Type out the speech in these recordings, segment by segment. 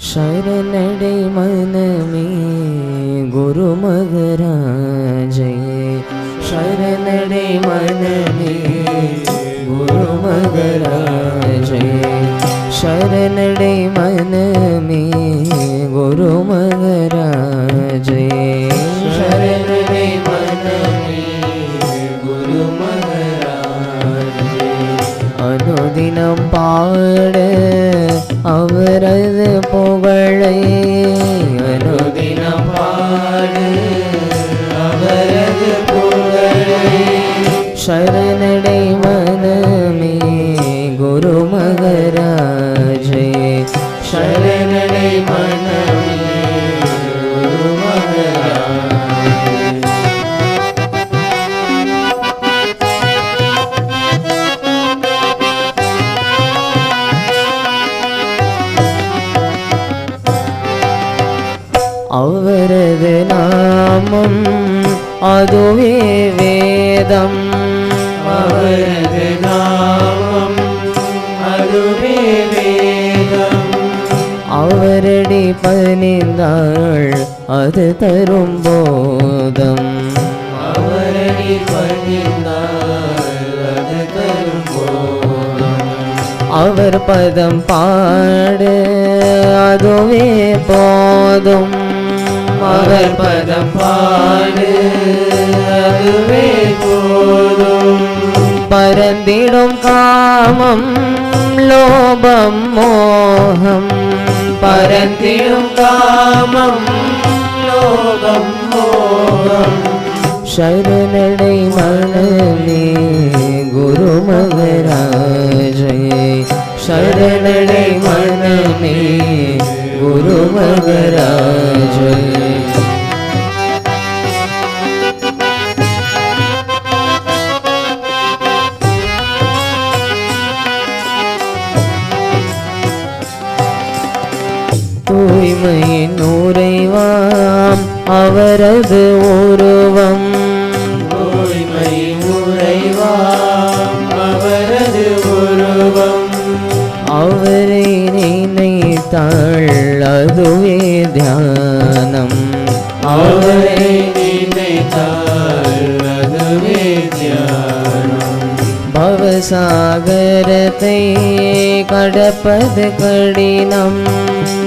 சரணடை மனமே குருமகராஜே சரணடை மனமே குருமகராஜே சரணடை மனமே குருமகராஜே அனுதினம் பாட அவரது புகழை அவரது நாமம் அதுவே வேதம். அவரது நாமம் அதுவே வேதம். அவரடி பணிந்தாள் அது தரும் போதம். அவரடி பணிந்தாள் அது தரும் போதம். அவர் பதம் பாடு அதுவே போதும். மகர் பதம் பாடு அதுவே போதும் பரந்திடும் காமம் லோபம் மோகம் பரந்திடும் காமம் லோபம் மோகம் ശരണടൈ മണലേ ഗുരു മകരാജയേ ശരണടൈ മണലേ ഗുരു മകരാജയേ தூய்மையின் உறைவாம். அவரது உருவம் தூய்மையின் உறைவாம். அவரது உருவம் அவரை நினைத்தாள் அதுவே தியானம். அவரை நினைத்தாள் சாகரத்தை கடப்பது கடினம்.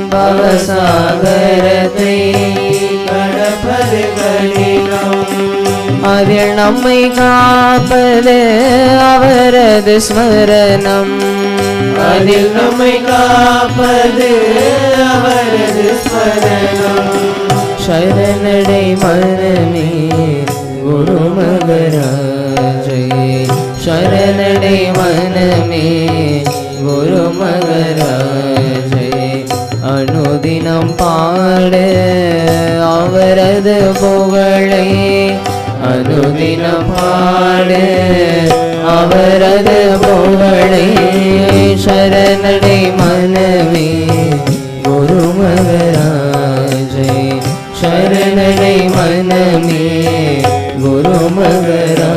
பவசாகரத்தை கடப்பது கடினம். அதில் நம்மை காப்பது அவரது ஸ்மரணம். அதில் நம்மை காப்பது அவரது ஸ்மரணம். சரணடை மனமே குரு மகராஜே. சரண शरणडै मनमे गुरु मगराजे அனுதினம் பாட அவரது புகழை அனுதினம் பாட அவரது புகழை சரணடை மனமே குரு மகராஜே शरणडै मनमे गुरु मगर